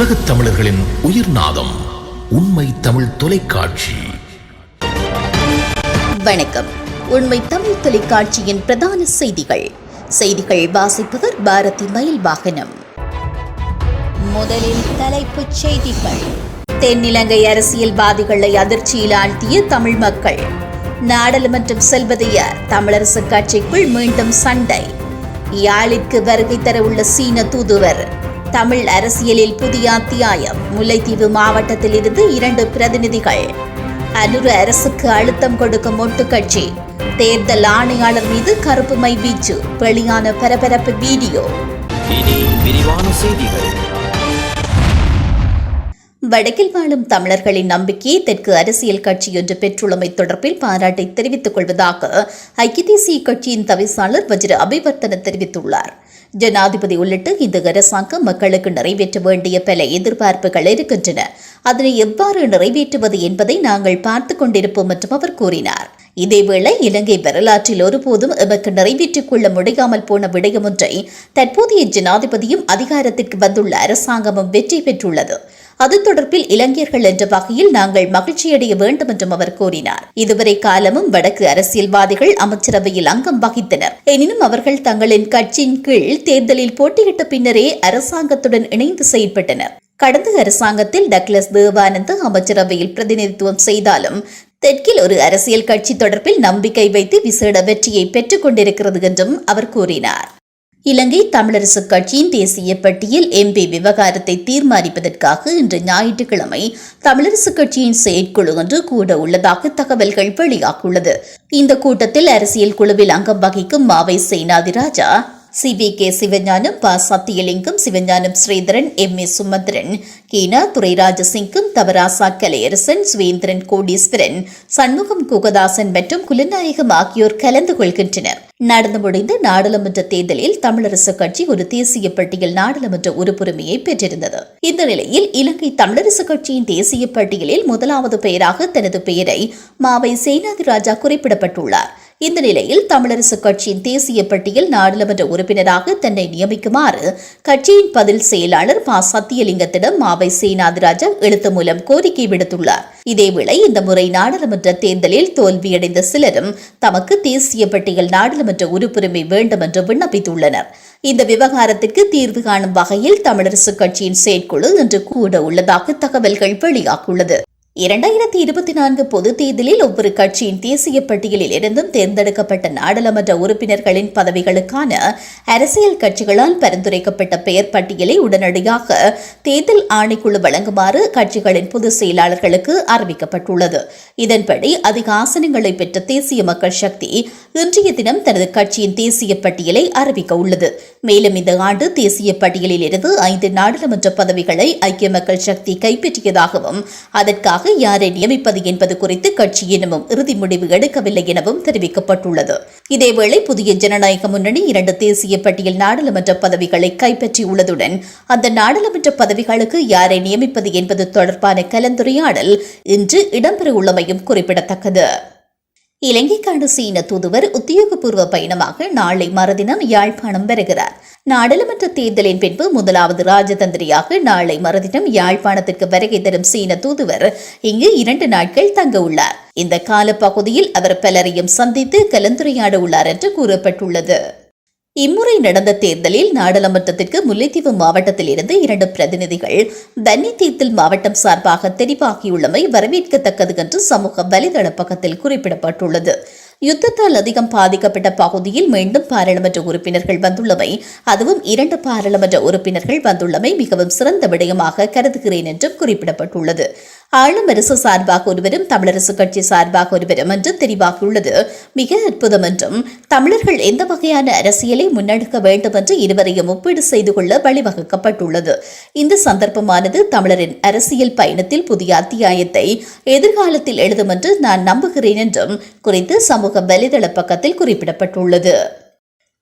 உலகத் தமிழர்களின் உயிர் நாதம் உண்மை தமிழ் தொலைக்காட்சி. வணக்கம். உண்மை தமிழ் தொலைக்காட்சியின் பிரதான செய்திகள். செய்திகள் வாசிப்பவர் பாரதி மயில் வாகனம் முதலில் தலைப்புச் செய்திகள். தென்னிலங்கை அரசியல்வாதிகளை அதிர்ச்சியில் ஆழ்த்திய தமிழ் மக்கள். நாடாளுமன்றம் செல்வதைய தமிழரசு கட்சிக்குள் மீண்டும் சண்டை. யாழிற்கு வருகை தரவுள்ள சீன தூதுவர். தமிழ் அரசியலில் புதிய அத்தியாயம். முல்லைத்தீவு மாவட்டத்தில் இருந்து இரண்டு பிரதிநிதிகள். அனுர அரசுக்கு அழுத்தம் கொடுக்கும் ஒட்டு கட்சி. தேர்தல் ஆணையாளர் மீது கருப்பு மை வீச்சு. வெளியான பரபரப்பு வீடியோ. இனி விரிவான செய்திகள். வடக்கில் வாழும் தமிழர்களின் நம்பிக்கையை தெற்கு அரசியல் கட்சியொன்று பெற்றுள்ளமை தொடர்பில் பாராட்டை தெரிவித்துக் கொள்வதாக ஐக்கிய தேசிய கட்சியின் தவிசாளர் வஜ்ர அபிவர்த்தன தெரிவித்துள்ளார். ஜனாதிபதி உள்ளிட்ட இந்த அரசாங்கம் மக்களுக்கு நிறைவேற்ற வேண்டிய பல எதிர்பார்ப்புகள் இருக்கின்றன. அதனை எவ்வாறு நிறைவேற்றுவது என்பதை நாங்கள் பார்த்துக் கொண்டிருப்போம் என்றும் அவர் கூறினார். இதேவேளை இலங்கை வரலாற்றில் ஒருபோதும் எமக்கு நிறைவேற்றிக் கொள்ள முடியாமல் போன விடயம் ஒன்றை தற்போதைய ஜனாதிபதியும் அதிகாரத்திற்கு வந்துள்ள அரசாங்கமும் வெற்றி பெற்றுள்ளது. அது தொடர்பில் இளைஞர்கள் என்ற வகையில் நாங்கள் மகிழ்ச்சியடைய வேண்டும் என்றும் அவர் கூறினார். இதுவரை காலமும் வடக்கு அரசியல்வாதிகள் அமைச்சரவையில் அங்கம் வகித்தனர். எனினும் அவர்கள் தங்களின் கட்சியின் கீழ் தேர்தலில் போட்டியிட்ட பின்னரே அரசாங்கத்துடன் இணைந்து செயல்பட்டனர் கடந்த அரசாங்கத்தில் டக்ளஸ் தேவானந்த் அமைச்சரவையில் பிரதிநிதித்துவம் செய்தாலும் தெற்கில் ஒரு அரசியல் கட்சி தொடர்பில் நம்பிக்கை வைத்து விசேட வெற்றியை பெற்றுக் கொண்டிருக்கிறது என்றும் அவர் கூறினார். இலங்கை தமிழரசுக் கட்சியின் தேசிய பட்டியல் எம்பி விவகாரத்தை தீர்மானிப்பதற்காக இன்று ஞாயிற்றுக்கிழமை தமிழரசுக் கட்சியின் செயற்குழு ஒன்று கூட உள்ளதாக தகவல்கள் வெளியாகியுள்ளது. இந்த கூட்டத்தில் அரசியல் குழுவில் அங்கம் வகிக்கும் Mavai Senathiraja C V K Sivagnanam ப சத்தியலிங்கம் சிவஞானம் ஸ்ரீதரன் எம் ஏ சுமந்திரன் கீனா துரைராஜசிங்கும் தவராசா கலையரசன் சுவேந்திரன் கோடீஸ்வரன் சண்முகம் குகதாசன் மற்றும் குலநாயகம் ஆகியோர் கலந்து கொள்கின்றனர். நடந்து முடிந்த நாடாளுமன்ற தேர்தலில் தமிழரசு கட்சி ஒரு தேசிய பட்டியல் நாடாளுமன்ற உறுப்புரிமையை பெற்றிருந்தது. இந்த நிலையில் இலங்கை தமிழரசு கட்சியின் தேசிய பட்டியலில் முதலாவது பெயராக தனது பெயரை மாவை சேனாதிராஜா குறிப்பிடப்பட்டுள்ளார். இந்த நிலையில் தமிழரசு கட்சியின் தேசிய பட்டியல் நாடாளுமன்ற உறுப்பினராக தன்னை நியமிக்குமாறு கட்சியின் பதில் செயலாளர் மா சத்தியலிங்கத்திடம் மாவை சேனாதிராஜா எழுத்து மூலம் கோரிக்கை விடுத்துள்ளார். இதேவேளை இந்த முறை நாடாளுமன்ற தேர்தலில் தோல்வியடைந்த சிலரும் தமக்கு தேசிய பட்டியல் நாடாளுமன்ற உறுப்புரிமை வேண்டும் என்று விண்ணப்பித்துள்ளனர். இந்த விவகாரத்திற்கு தீர்வு காணும் வகையில் தமிழரசு கட்சியின் செயற்குழு இன்று கூட உள்ளதாக தகவல்கள் வெளியாகியுள்ளது. இரண்டாயிரத்தி இருபத்தி நான்கு பொதுத் தேர்தலில் ஒவ்வொரு கட்சியின் தேசிய பட்டியலில் இருந்தும் தேர்ந்தெடுக்கப்பட்ட நாடாளுமன்ற உறுப்பினர்களின் பதவிகளுக்கான அரசியல் கட்சிகளால் பரிந்துரைக்கப்பட்ட பெயர் பட்டியலை உடனடியாக தேர்தல் ஆணைக்குழு வழங்குமாறு கட்சிகளின் பொதுச் செயலாளர்களுக்கு அறிவிக்கப்பட்டுள்ளது. இதன்படி அதிக ஆசனங்களை பெற்ற தேசிய மக்கள் சக்தி இன்றைய தினம் தனது கட்சியின் தேசிய பட்டியலை அறிவிக்க உள்ளது. மேலும் இந்த ஆண்டு தேசிய பட்டியலில் இருந்து ஐந்து நாடாளுமன்ற பதவிகளை ஐக்கிய மக்கள் சக்தி கைப்பற்றியதாகவும் அதற்காக யாரை நியமிப்பது என்பது குறித்து கட்சி இன்னமும் இறுதி முடிவு எடுக்கவில்லை எனவும் தெரிவிக்கப்பட்டுள்ளது. இதேவேளை புதிய ஜனநாயக முன்னணி இரண்டு தேசிய பட்டியல் நாடாளுமன்ற பதவிகளை கைப்பற்றியுள்ளதுடன் அந்த நாடாளுமன்ற பதவிகளுக்கு யாரை நியமிப்பது என்பது தொடர்பான கலந்துரையாடல் இன்று இடம்பெறவுள்ளமையும் குறிப்பிடத்தக்கது. இலங்கைக்கான சீன தூதுவர் உத்தியோகபூர்வ பயணமாக நாளை மறுதினம் யாழ்ப்பாணம் வருகிறார். நாடாளுமன்ற தேர்தலின் பின்பு முதலாவது ராஜதந்திரியாக நாளை மறுதினம் யாழ்ப்பாணத்திற்கு வருகை தரும் சீன தூதுவர் இங்கு இரண்டு நாட்கள் தங்க உள்ளார். இந்த காலப்பகுதியில் அவர் பலரையும் சந்தித்து கலந்துரையாட உள்ளார் என்று கூறப்பட்டுள்ளது. இம்முறை நடந்த தேர்தலில் நாடாளுமன்றத்திற்கு முல்லைத்தீவு மாவட்டத்தில் இருந்து இரண்டு பிரதிநிதிகள் தன்னி தேர்தல் மாவட்டம் சார்பாக தெரிவாகியுள்ளமை வரவேற்கத்தக்கது என்று சமூக வலைதள பக்கத்தில் குறிப்பிடப்பட்டுள்ளது. யுத்தத்தால் அதிகம் பாதிக்கப்பட்ட பகுதியில் மீண்டும் பாராளுமன்ற உறுப்பினர்கள் வந்துள்ளமை அதுவும் இரண்டு பாராளுமன்ற உறுப்பினர்கள் வந்துள்ளமை மிகவும் சிறந்த விடயமாக கருதுகிறேன் என்றும் குறிப்பிடப்பட்டுள்ளது. ஆளும் அரசு சார்பாக ஒருவரும் தமிழரசு கட்சி சார்பாக ஒருவரும் என்று தெரிவாகியுள்ளது மிக அற்புதம் என்றும் தமிழர்கள் எந்த வகையான அரசியலை முன்னெடுக்க வேண்டும் என்று இருவரையும் ஒப்பீடு செய்து கொள்ள வழிவகுக்கப்பட்டுள்ளது. இந்த சந்தர்ப்பமானது தமிழரின் அரசியல் பயணத்தில் புதிய அத்தியாயத்தை எதிர்காலத்தில் எழுதும் என்று நான் நம்புகிறேன் என்றும் குறித்து சமூக வலைதள பக்கத்தில் குறிப்பிடப்பட்டுள்ளது.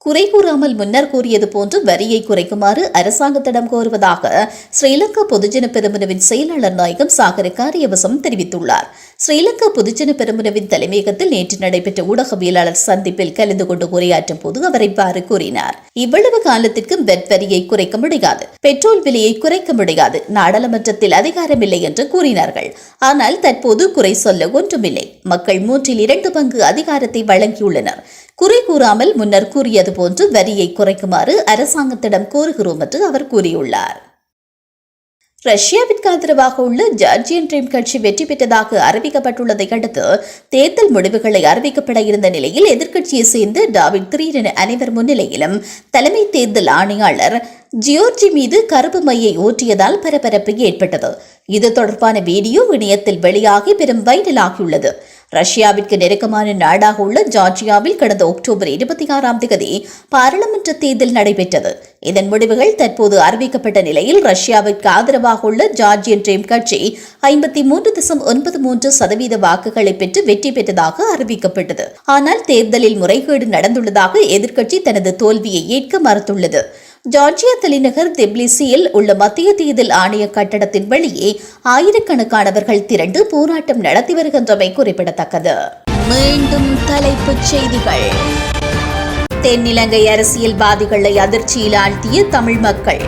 குறை கூறாமல் முன்னர் கூறியது போன்று வரியை குறைக்குமாறு அரசாங்கத்திடம் கோருவதாக ஸ்ரீலங்கா பொதுஜன பெருமனவின் செயலாளர் நாயகம் சாகர காரியவசம் தெரிவித்துள்ளார். ஸ்ரீலங்கா பொதுஜன பெருமுனவின் தலைமையகத்தில் நேற்று நடைபெற்ற ஊடகவியலாளர் சந்திப்பில் கலந்து கொண்டு உரையாற்றும் போது அவர் இவ்வாறு கூறினார். இவ்வளவு காலத்திற்கும் பெட் வரியை குறைக்க முடியாது. பெட்ரோல் விலையை குறைக்க முடியாது. நாடாளுமன்றத்தில் அதிகாரமில்லை என்று கூறினார்கள். ஆனால் தற்போது குறை சொல்ல ஒன்றுமில்லை. மக்கள் மூன்றில் இரண்டு பங்கு அதிகாரத்தை வழங்கியுள்ளனர். குறை கூறாமல் முன்னர் கூறியது போன்று வரியை குறைக்குமாறு அரசாங்கத்திடம் கோருகிறோம் என்று அவர் கூறியுள்ளார். ரஷ்யாவிற்கு ஆதரவாக உள்ள ஜார்ஜியன் ட்ரீம் கட்சி வெற்றி பெற்றதாக அறிவிக்கப்பட்டுள்ளதை அடுத்து தேர்தல் முடிவுகளை அறிவிக்கப்பட இருந்த நிலையில் எதிர்க்கட்சியை சேர்ந்த டாவிட் திரீரன் அனைவர் முன்னிலையிலும் தலைமை தேர்தல் ஆணையாளர் ஜியோர்ஜி மீது கருப்பு மையை ஊற்றியதால் பரபரப்பு ஏற்பட்டது. இது தொடர்பான வீடியோ இணையத்தில் வெளியாகி பெரும் வைரலாகியுள்ளது. ரஷ்யாவிற்கு நெருக்கமான நாடாக உள்ள ஜார்ஜியாவில் கடந்த அக்டோபர் இருபத்தி ஆறாம் தேதி பாராளுமன்ற தேர்தல் நடைபெற்றது. இதன் முடிவுகள் தற்போது அறிவிக்கப்பட்ட நிலையில் ரஷ்யாவிற்கு ஆதரவாக உள்ள ஜார்ஜியன் ட்ரீம் கட்சி ஐம்பத்தி மூன்று தசம் ஒன்பது மூன்று சதவீத வாக்குகளை பெற்று வெற்றி பெற்றதாக அறிவிக்கப்பட்டது. ஆனால் தேர்தலில் முறைகேடு நடந்துள்ளதாக எதிர்க்கட்சி தனது தோல்வியை ஏற்க மறுத்துள்ளது. ஜார்ஜியா தலைநகர் திப்ளிசியில் உள்ள மத்திய தேர்தல் ஆணைய கட்டடத்தின் வெளியே ஆயிரக்கணக்கானவர்கள் திரண்டு போராட்டம் நடத்தி வருகின்றமை குறிப்பிடத்தக்கது. மீண்டும் தலைப்புச் செய்திகள். தென்னிலங்கை அரசியல்வாதிகளை அதிர்ச்சியில் ஆழ்த்திய தமிழ் மக்கள்.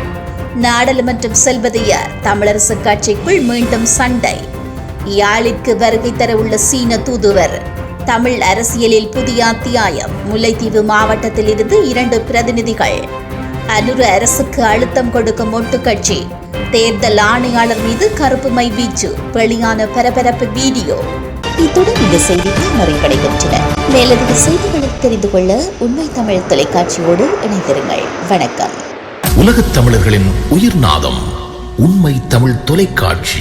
நாடாளுமன்றம் செல்வது தமிழரசு கட்சிக்குள் மீண்டும் சண்டை. யாழிற்கு வருகை தரவுள்ள சீன தூதுவர். தமிழ் அரசியலில் புதிய அத்தியாயம். முல்லைத்தீவு மாவட்டத்தில் இருந்து இரண்டு பிரதிநிதிகள். அனுர அரசுக்கு அழுத்தம் கொடுக்கும் ஒட்டு கட்சி. தேர்தல் ஆணையாளர் மீது கருப்பு மை வீச்சு. வெளியான பரபரப்பு வீடியோ. இத்துடன் இந்த செய்திகள் நிறைவடைகின்றன. மேலதிக செய்திகளை தெரிந்து கொள்ள உண்மை தமிழ் தொலைக்காட்சியோடு இணைந்திருங்கள். வணக்கம். உலகத் தமிழர்களின் உயிர்நாதம் உண்மை தமிழ் தொலைக்காட்சி.